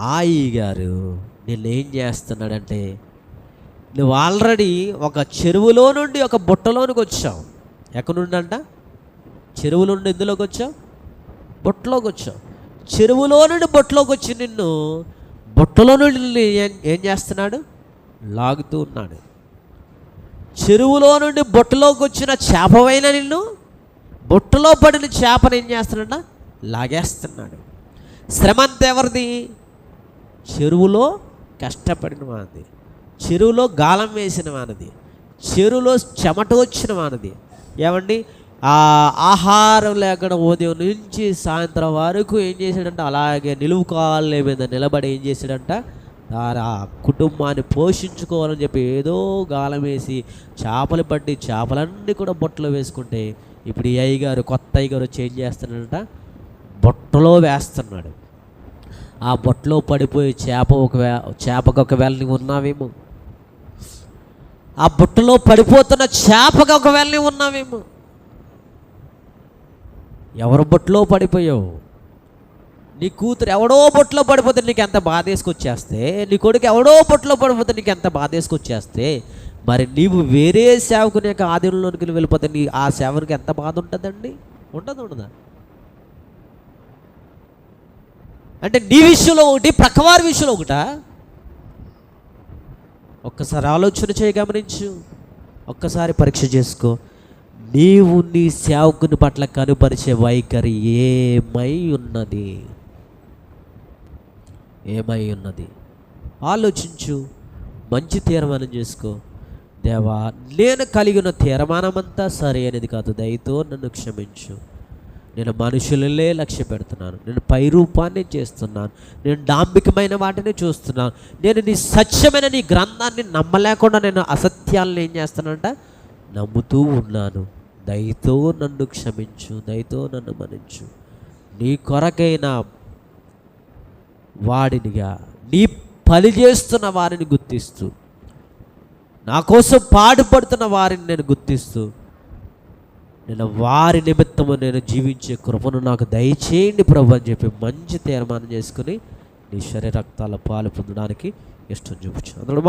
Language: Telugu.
ఆయి గారు నిన్నేం చేస్తున్నాడంటే నువ్వు ఆల్రెడీ ఒక చెరువులో నుండి ఒక బుట్టలోనికి వచ్చావు. ఎక్కడి నుండి అంట చెరువు నుండి ఎందులోకి వచ్చావు? బుట్టలోకి వచ్చావు. చెరువులో నుండి బొట్టలోకి వచ్చి నిన్ను బుట్టలో నుండి ఏం ఏం చేస్తున్నాడు? లాగుతూ ఉన్నాడు. చెరువులో నుండి బుట్టలోకి వచ్చిన చేపవైన నిన్ను బుట్టలో పడిన చేపను ఏం చేస్తున్నాడా లాగేస్తున్నాడు. శ్రమ అంతా ఎవరిది? చెరువులో కష్టపడిన వానది. చెరువులో గాలం వేసిన వానది. చెరువులో చెమట వచ్చిన వానది. ఏమండి? ఆ ఆహారం లేకుండా ఉదయం నుంచి సాయంత్రం వరకు ఏం చేశాడంట? అలాగే నిలువు కాళ్ళ మీద నిలబడి ఏం చేశాడంట? ఆ- ఆ కుటుంబాన్ని పోషించుకోవాలని చెప్పి ఏదో గాలం వేసి చేపలు పట్టి చేపలన్నీ కూడా బుట్టలో వేసుకుంటే ఇప్పుడు ఈ అయ్యగారు కొత్త అయ్యగారు చేంజ్ చేస్తున్నాడంట? బుట్టలో వేస్తున్నాడు. ఆ బొట్టలో పడిపోయి చేప ఒకవే చేపకు ఒకవేళ నీవు ఉన్నావేమో? ఆ బుట్టలో పడిపోతున్న చేపకు ఒకవేళ నీవు ఉన్నావేమో? ఎవరు బొట్టులో పడిపోయావు? నీ కూతురు ఎవడో బొట్టులో పడిపోతే నీకు ఎంత బాధ వేసుకొచ్చేస్తే నీ కొడుకు ఎవడో బొట్టులో పడిపోతే నీకు ఎంత బాధ వేసుకొచ్చేస్తే మరి నీవు వేరే సేవకుని యొక్క ఆధీనంలోనికి వెళ్ళిపోతే నీ ఆ సేవకి ఎంత బాధ ఉంటుందండి? ఉండదు ఉండదా? అంటే నీ విషయంలో ఒకటి ప్రక్కవారి విషయంలో ఒకటా? ఒక్కసారి ఆలోచన చేయి గమనించు. ఒక్కసారి పరీక్ష చేసుకో. నీవు నీ సేవకుని పట్ల కనుపరిచే వైఖరి ఏమై ఉన్నది? ఏమై ఉన్నది? ఆలోచించు. మంచి తీర్మానం చేసుకో. దేవా నేను కలిగిన తీర్మానమంతా సరైనది అనేది కాదు. దయతో నన్ను క్షమించు. నేను మనుషులనే లక్ష్య పెడుతున్నాను. నేను పై రూపాన్ని చేస్తున్నాను. నేను డాంబికమైన వాటిని చూస్తున్నాను. నేను నీ సత్యమైన నీ గ్రంథాన్ని నమ్మలేకుండా నేను అసత్యాలను ఏం చేస్తానంట నమ్ముతూ ఉన్నాను. దయతో నన్ను క్షమించు. దయతో నన్ను మనించు నీ కొరకైన వాడినిగా నీ పని చేస్తున్న వారిని గుర్తిస్తూ నా కోసం పాటుపడుతున్న వారిని నేను గుర్తిస్తూ నేను వారి నిమిత్తము నేను జీవించే కృపను నాకు దయచేయండి ప్రభు అని చెప్పి మంచి తీర్మానం చేసుకుని నీ శరీర రక్తాల పాలు పొందడానికి ఇష్టం చూపించు అందులో మా